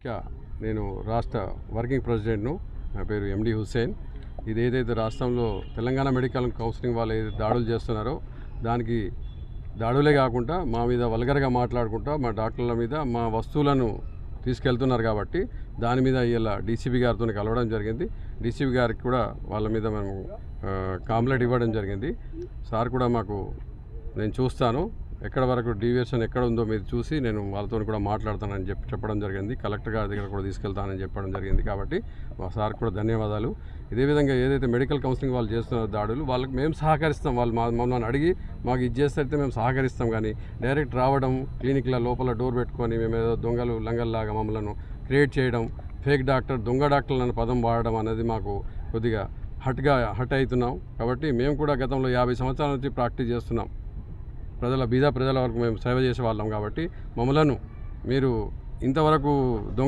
ఇంకా నేను రాష్ట్ర వర్కింగ్ ప్రెసిడెంట్ను. నా పేరు ఎండి హుస్సేన్. ఇది ఏదైతే రాష్ట్రంలో తెలంగాణ మెడికల్ కౌన్సిలింగ్ వాళ్ళు ఏదైతే దాడులు చేస్తున్నారో దానికి దాడులే కాకుండా మా మీద వల్గర్గా మాట్లాడుకుంటా మా డాక్టర్ల మీద మా వస్తువులను తీసుకెళ్తున్నారు కాబట్టి దాని మీద ఇలా డీసీపీ గారితో కలవడం జరిగింది. డీసీపీ గారికి కూడా వాళ్ళ మీద మేము కాంప్లైంట్ ఇవ్వడం జరిగింది. సార్ కూడా మాకు నేను చూస్తాను. ఎక్కడ వరకు డీవియేషన్ ఎక్కడ ఉందో మీరు చూసి నేను వాళ్ళతో కూడా మాట్లాడతానని చెప్పి చెప్పడం జరిగింది. కలెక్టర్ గారి దగ్గర కూడా తీసుకెళ్తానని చెప్పడం జరిగింది కాబట్టి మా సార్ కూడా ధన్యవాదాలు. ఇదే విధంగా ఏదైతే మెడికల్ కౌన్సిలింగ్ వాళ్ళు చేస్తున్నారో దాడులు వాళ్ళకి మేము సహకరిస్తాం. వాళ్ళు మా మమ్మల్ని అడిగి మాకు ఇది చేస్తే మేము సహకరిస్తాం కానీ డైరెక్ట్ రావడం క్లినిక్ల లోపల డోర్ పెట్టుకొని మేము ఏదో దొంగలు లంగల్లాగా మమ్మల్ని క్రియేట్ చేయడం ఫేక్ డాక్టర్ దొంగ డాక్టర్లు అనే పదం వాడడం అనేది మాకు కొద్దిగా హట్గా హట్ అవుతున్నాం కాబట్టి మేము కూడా గతంలో యాభై సంవత్సరాల నుంచి ప్రాక్టీస్ చేస్తున్నాం. ప్రజల బీద ప్రజల వరకు మేము సేవ చేసే వాళ్ళం కాబట్టి మమ్మలను మీరు ఇంతవరకు దొంగ